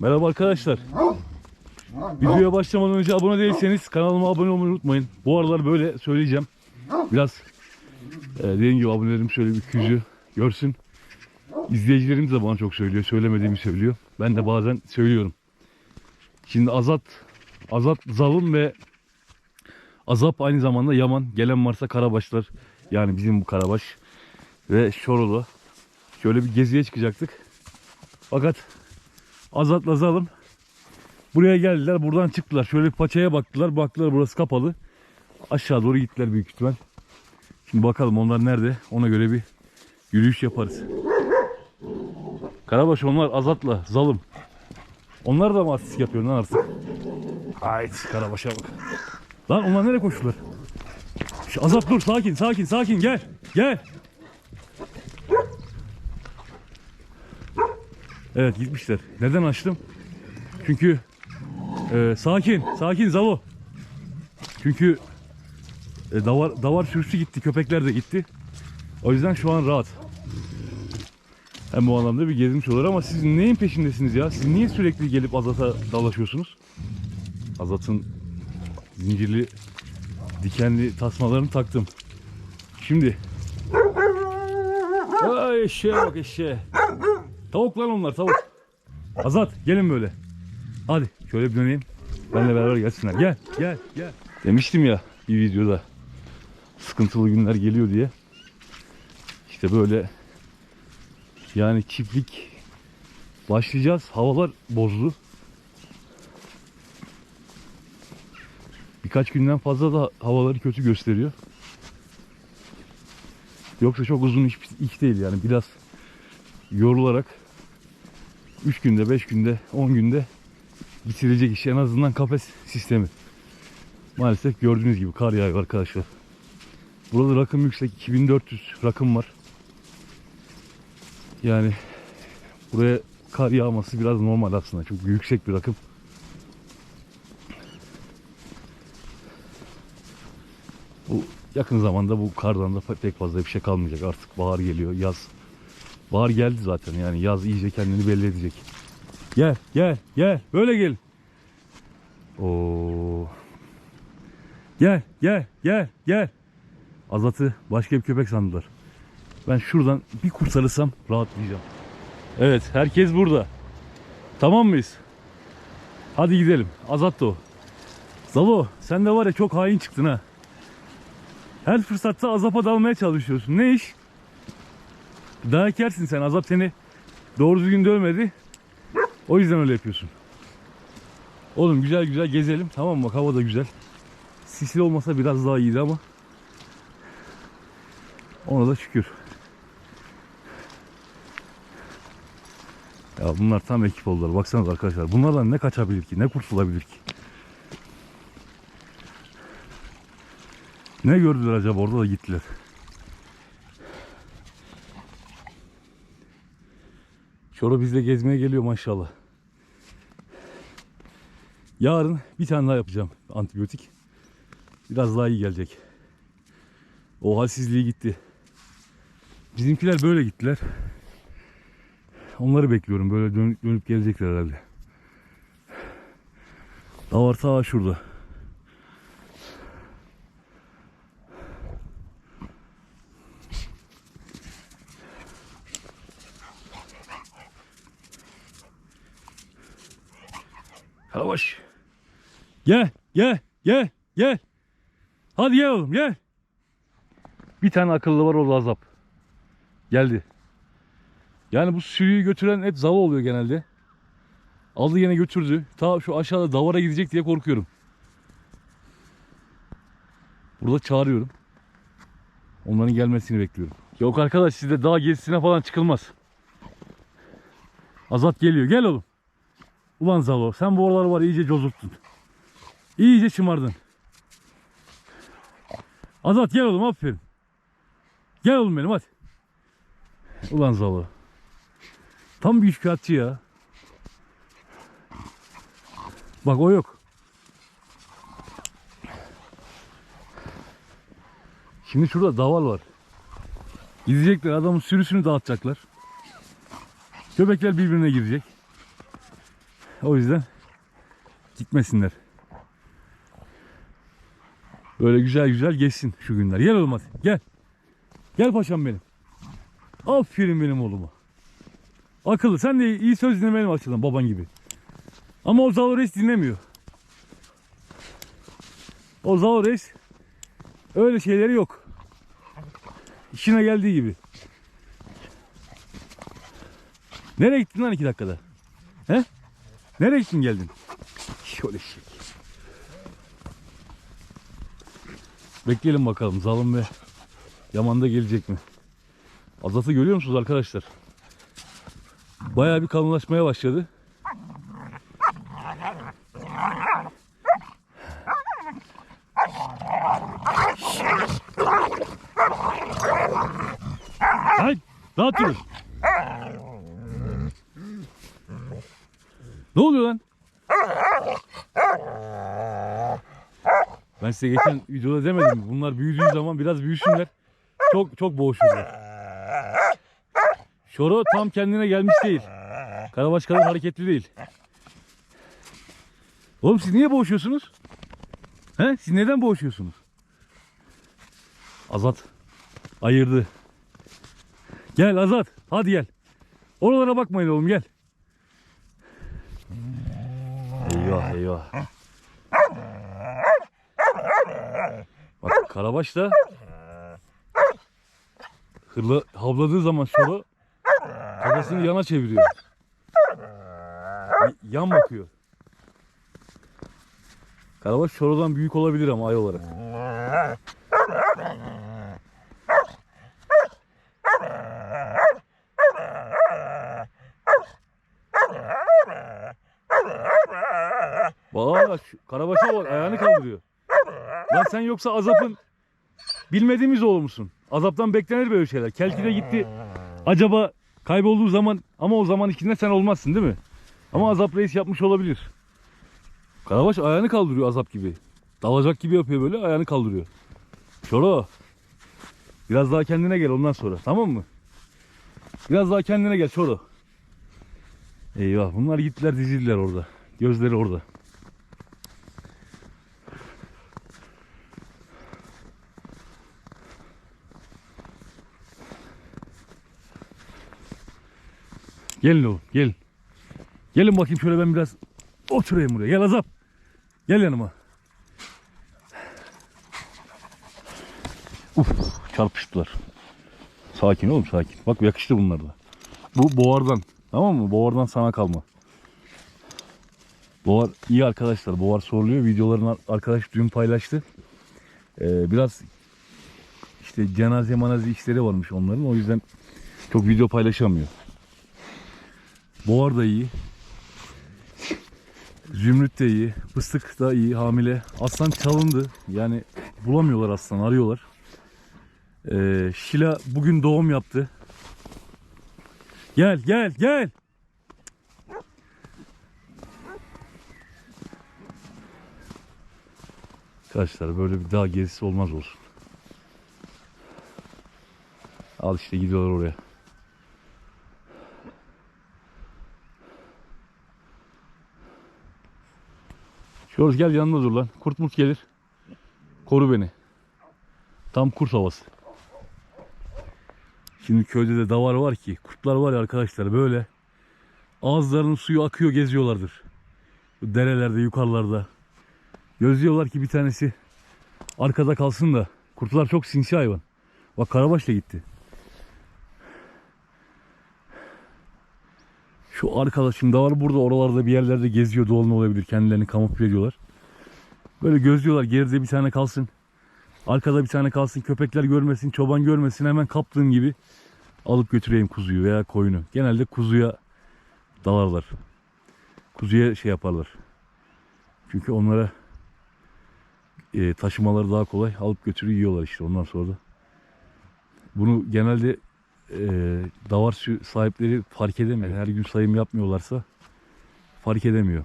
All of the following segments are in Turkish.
Merhaba arkadaşlar. Videoya başlamadan önce abone değilseniz kanalıma abone olmayı unutmayın. Bu aralar böyle söyleyeceğim. Biraz e, dediğim gibi abonelerim şöyle bir yüzü görsün. İzleyicilerimiz de bana çok söylüyor. Söylemediğimi söylüyor. Ben de bazen söylüyorum. Şimdi Azat, Azat Zalım ve Azap aynı zamanda Yaman. Gelen varsa Karabaşlar. Yani bizim bu Karabaş ve Şorolu. Şöyle bir geziye çıkacaktık. Fakat Azat'la Zalım buraya geldiler. Buradan çıktılar. Şöyle bir paçaya baktılar. Baktılar burası kapalı. Aşağı doğru gittiler büyük ihtimal. Şimdi bakalım onlar nerede. Ona göre bir yürüyüş yaparız. Karabaş onlar Azat'la Zalım. Onlar da mı artistik yapıyor lan artık? Hayt Karabaş'a bak. Lan onlar nereye koştular? Azat dur sakin sakin sakin gel. Gel. Evet gitmişler. Neden açtım? Çünkü e, sakin sakin Zalo. Çünkü e, davar, davar sürüsü gitti köpekler de gitti. O yüzden şu an rahat. Hem bu anlamda bir gezmiş olur ama siz neyin peşindesiniz ya? Siz niye sürekli gelip Azat'a dalaşıyorsunuz? Azat'ın zincirli dikenli tasmalarını taktım. Şimdi Ay eşeğe bak eşeğe. Tavuk lan onlar tavuk. Azat gelin böyle. Hadi şöyle bir döneyim. Benle beraber gelsinler. Gel gel gel. Demiştim ya bir videoda sıkıntılı günler geliyor diye. İşte böyle yani çiftlik başlayacağız. Havalar bozdu. Birkaç günden fazla da havaları kötü gösteriyor. Yoksa çok uzun iş, iş değil yani biraz yorularak 3 günde, 5 günde, 10 günde bitirecek iş en azından kafes sistemi. Maalesef gördüğünüz gibi kar yağıyor arkadaşlar. Burada rakım yüksek 2400 rakım var. Yani buraya kar yağması biraz normal aslında. Çok yüksek bir rakım. Bu yakın zamanda bu kardan da pek fazla bir şey kalmayacak. Artık bahar geliyor, yaz. Bahar geldi zaten yani yaz iyice kendini belli edecek. Gel, gel, gel. Böyle gel. Oo. Gel, gel, gel, gel. Azat'ı başka bir köpek sandılar. Ben şuradan bir kurtarırsam rahatlayacağım. Evet, herkes burada. Tamam mıyız? Hadi gidelim. Azat da o. Zalo, sen de var ya çok hain çıktın ha. Her fırsatta Azap'a dalmaya çalışıyorsun. Ne iş? Dayak yersin sen. Azap seni doğru düzgün dövmedi. O yüzden öyle yapıyorsun. Oğlum güzel güzel gezelim. Tamam mı? Hava da güzel. Sisli olmasa biraz daha iyiydi ama. Ona da şükür. Ya bunlar tam ekip oldular. Baksanıza arkadaşlar. Bunlardan ne kaçabilir ki? Ne kurtulabilir ki? Ne gördüler acaba orada da gittiler. Şoro bizle gezmeye geliyor maşallah. Yarın bir tane daha yapacağım antibiyotik. Biraz daha iyi gelecek. O halsizliği gitti. Bizimkiler böyle gittiler. Onları bekliyorum. Böyle dönüp, dönüp gelecekler herhalde. Davar ta şurada. Yavaş. Gel, gel, gel, gel. Hadi gel oğlum, gel. Bir tane akıllı var orada azap. Geldi. Yani bu sürüyü götüren hep zava oluyor genelde. Aldı yine götürdü. Ta şu aşağıda davara gidecek diye korkuyorum. Burada çağırıyorum. Onların gelmesini bekliyorum. Yok arkadaş sizde dağ gezisine falan çıkılmaz. Azat geliyor. Gel oğlum. Ulan Zalo sen bu oralar var iyice cozurttun. İyice şımardın. Azat gel oğlum aferin. Gel oğlum benim hadi. Ulan Zalo. Tam bir üçkağıtçı ya. Bak o yok. Şimdi şurada daval var. Gidecekler adamın sürüsünü dağıtacaklar. Köpekler birbirine girecek. O yüzden gitmesinler. Böyle güzel güzel geçsin şu günler. Gel oğlum hadi gel. Gel paşam benim. Aferin benim oğluma. Akıllı. Sen de iyi söz dinlemeye başladın baban gibi. Ama o Zalores dinlemiyor. O Zalores öyle şeyleri yok. İşine geldiği gibi. Nereye gittin lan iki dakikada? He? Nereye gittin geldin? Şöyle şey. Bekleyelim bakalım Zalim ve Yaman da gelecek mi? Azat'ı görüyor musunuz arkadaşlar? Bayağı bir kalınlaşmaya başladı. Hay, dağıtıyoruz. Ne oluyor lan? Ben size geçen videoda demedim mi? Bunlar büyüdüğü zaman biraz büyüsünler. Çok çok boğuşurlar. Şoro tam kendine gelmiş değil. Karabaş kadar hareketli değil. Oğlum siz niye boğuşuyorsunuz? He? Siz neden boğuşuyorsunuz? Azat ayırdı. Gel Azat. Hadi gel. Oralara bakmayın oğlum gel. Eyvah eyvah. Bak Karabaş da hırla, havladığı zaman şoru kafasını yana çeviriyor. Yan bakıyor. Karabaş şorodan büyük olabilir ama ay olarak. Bak şu Karabaş'a bak ayağını kaldırıyor. Lan sen yoksa Azap'ın bilmediğimiz oğlu musun? Azap'tan beklenir böyle şeyler. Kelki de gitti. Acaba kaybolduğu zaman ama o zaman içinde sen olmazsın değil mi? Ama Azap reis yapmış olabilir. Karabaş ayağını kaldırıyor Azap gibi. Dalacak gibi yapıyor böyle ayağını kaldırıyor. Şoro. Biraz daha kendine gel ondan sonra tamam mı? Biraz daha kendine gel Şoro. Eyvah bunlar gittiler dizildiler orada. Gözleri orada. Gelin oğlum gelin. Gelin bakayım şöyle ben biraz oturayım buraya. Gel Azap. Gel yanıma. Uf çarpıştılar. Sakin oğlum sakin. Bak yakıştı bunlar da. Bu boğardan. Tamam mı? Boğardan sana kalma. Boğar iyi arkadaşlar. Boğar soruluyor. Videolarını arkadaş dün paylaştı. Ee, biraz işte cenaze manazi işleri varmış onların. O yüzden çok video paylaşamıyor. Boğar da iyi. Zümrüt de iyi. Fıstık da iyi. Hamile. Aslan çalındı. Yani bulamıyorlar aslan. Arıyorlar. Ee, Şila bugün doğum yaptı. Gel gel gel. Arkadaşlar böyle bir daha gezisi olmaz olsun. Al işte gidiyorlar oraya. Şöyle gel yanına dur lan. Kurt murt gelir. Koru beni. Tam kurt havası. Şimdi köyde de davar var ki kurtlar var ya arkadaşlar böyle ağızlarının suyu akıyor geziyorlardır. Derelerde yukarılarda. Gözlüyorlar ki bir tanesi arkada kalsın da. Kurtlar çok sinsi hayvan. Bak Karabaş da gitti. Şu arkadaşım da var burada oralarda bir yerlerde geziyor dolan olabilir. Kendilerini kamufle ediyorlar. Böyle gözlüyorlar geride bir tane kalsın. Arkada bir tane kalsın köpekler görmesin çoban görmesin hemen kaptığım gibi alıp götüreyim kuzuyu veya koyunu. Genelde kuzuya dalarlar. Kuzuya şey yaparlar. Çünkü onlara e, taşımaları daha kolay alıp götürüyor yiyorlar işte ondan sonra da. Bunu genelde e, davar sahipleri fark edemedi. Her gün sayım yapmıyorlarsa fark edemiyor.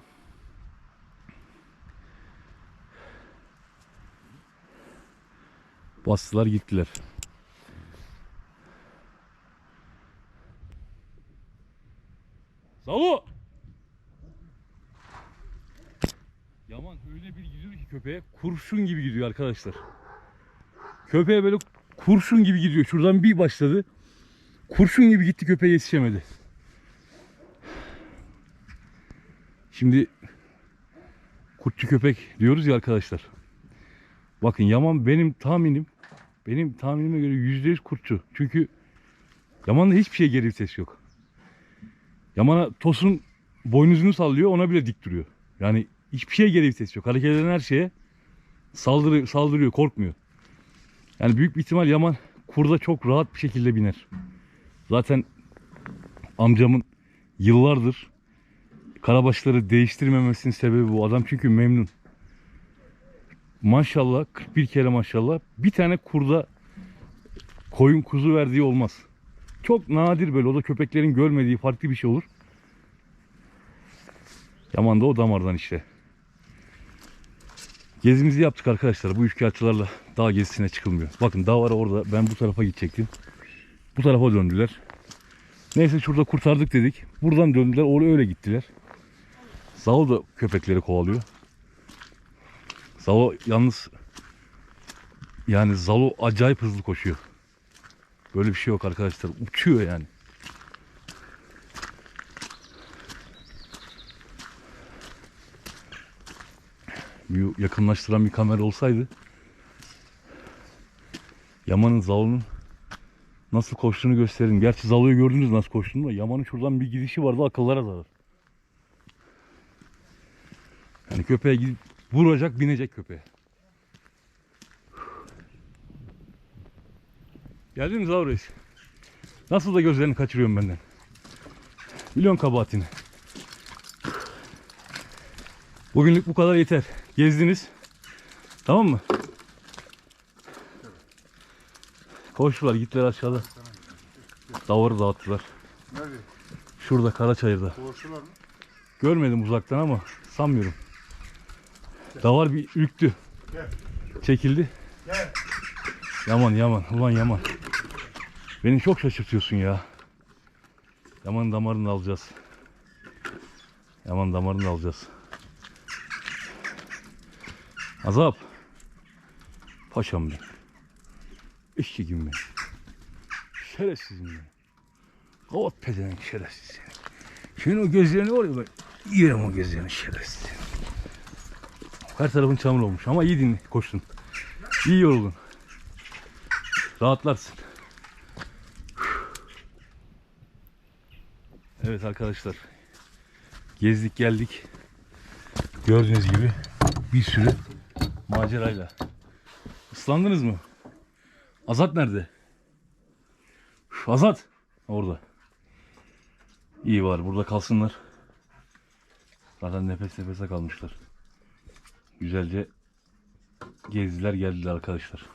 Bastılar gittiler. Savu! Yaman öyle bir gidiyor ki köpeğe kurşun gibi gidiyor arkadaşlar. Köpeğe böyle kurşun gibi gidiyor. Şuradan bir başladı. Kurşun gibi gitti köpeğe yetişemedi. Şimdi kurtçu köpek diyoruz ya arkadaşlar. Bakın Yaman benim tahminim benim tahminime göre %100 kurtçu. Çünkü Yaman'da hiçbir şey geri vites yok. Yaman'a Tosun boynuzunu sallıyor ona bile dik duruyor. Yani hiçbir şey geri vites yok. Hareket eden her şeye saldırıyor, saldırıyor korkmuyor. Yani büyük bir ihtimal Yaman kurda çok rahat bir şekilde biner. Zaten amcamın yıllardır karabaşları değiştirmemesinin sebebi bu. Adam çünkü memnun. Maşallah 41 kere maşallah bir tane kurda koyun kuzu verdiği olmaz. Çok nadir böyle o da köpeklerin görmediği farklı bir şey olur. Yaman da o damardan işte. Gezimizi yaptık arkadaşlar. Bu üçkağıtçılarla dağ gezisine çıkılmıyor. Bakın dağ var orada. Ben bu tarafa gidecektim. Bu tarafa döndüler. Neyse şurada kurtardık dedik. Buradan döndüler. Oraya öyle gittiler. Zalo da köpekleri kovalıyor. Zalo yalnız yani Zalo acayip hızlı koşuyor. Böyle bir şey yok arkadaşlar. Uçuyor yani. Bir yakınlaştıran bir kamera olsaydı Yaman'ın Zalo'nun nasıl koştuğunu gösterin. Gerçi Zalo'yu gördünüz nasıl koştuğunu da Yaman'ın şuradan bir gidişi vardı akıllara zarar. Yani köpeğe gidip vuracak binecek köpeğe. Geldin mi Zalo? Nasıl da gözlerini kaçırıyorum benden. Milyon kabahatini. Bugünlük bu kadar yeter. Gezdiniz. Tamam mı? Koştular gittiler aşağıda. Davarı dağıttılar. Nerede? Şurada Karaçayır'da. Koğuşçular mı? Görmedim uzaktan ama sanmıyorum. Davar bir ürktü. Gel. Çekildi. Gel. Yaman yaman. Ulan yaman. Beni çok şaşırtıyorsun ya. Yaman damarını da alacağız. Yaman damarını da alacağız. Azap. Paşam ben. İşçi gibi ben. Şerefsizim ben. Kavat pezevenk şerefsiz. Senin o gözlerini var ya ben. Yerim o gözlerini şerefsiz. Her tarafın çamur olmuş ama iyi dinle koştun. İyi yoruldun. Rahatlarsın. Evet arkadaşlar. Gezdik geldik. Gördüğünüz gibi bir sürü macerayla. Islandınız mı? Azat nerede? Azat. Orada. İyi var burada kalsınlar. Zaten nefes nefese kalmışlar. Güzelce gezdiler geldiler arkadaşlar.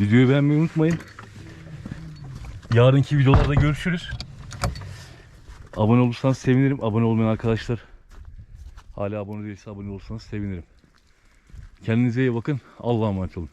Videoyu beğenmeyi unutmayın. Yarınki videolarda görüşürüz. Abone olursanız sevinirim. Abone olmayan arkadaşlar hala abone değilse abone olursanız sevinirim. Kendinize iyi bakın. Allah'a emanet olun.